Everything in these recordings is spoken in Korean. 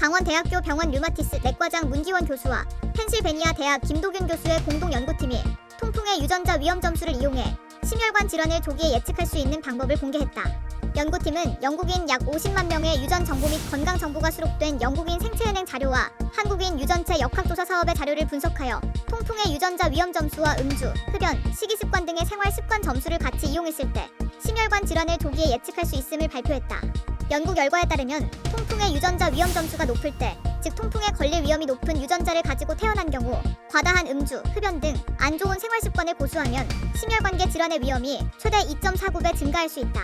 강원대학교 병원 류마티스 내과장 문기원 교수와 펜실베니아 대학 김도균 교수의 공동 연구팀이 통풍의 유전자 위험 점수를 이용해 심혈관 질환을 조기에 예측할 수 있는 방법을 공개했다. 연구팀은 영국인 약 50만 명의 유전 정보 및 건강 정보가 수록된 영국인 생체은행 자료와 한국인 유전체 역학조사 사업의 자료를 분석하여 통풍의 유전자 위험 점수와 음주, 흡연, 식이 습관 등의 생활 습관 점수를 같이 이용했을 때 심혈관 질환을 조기에 예측할 수 있음을 발표했다. 연구 결과에 따르면 통풍의 유전자 위험 점수가 높을 때, 즉 통풍에 걸릴 위험이 높은 유전자를 가지고 태어난 경우 과다한 음주, 흡연 등 안 좋은 생활 습관을 고수하면 심혈관계 질환의 위험이 최대 2.49배 증가할 수 있다.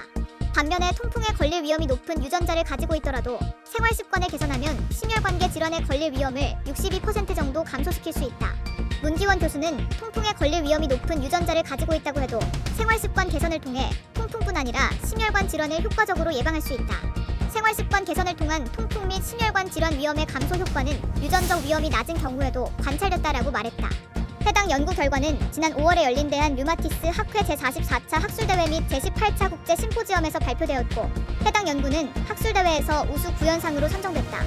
반면에 통풍에 걸릴 위험이 높은 유전자를 가지고 있더라도 생활 습관을 개선하면 심혈관계 질환에 걸릴 위험을 62% 정도 감소시킬 수 있다. 문기원 교수는 통풍에 걸릴 위험이 높은 유전자를 가지고 있다고 해도 생활 습관 개선을 통해 통풍뿐 아니라 심혈관 질환을 효과적으로 예방할 수 있다. 생활 습관 개선을 통한 통풍 및 심혈관 질환 위험의 감소 효과는 유전적 위험이 낮은 경우에도 관찰됐다라고 말했다. 해당 연구 결과는 지난 5월에 열린 대한 류마티스 학회 제44차 학술대회 및 제18차 국제 심포지엄에서 발표되었고 해당 연구는 학술대회에서 우수 구현상으로 선정됐다.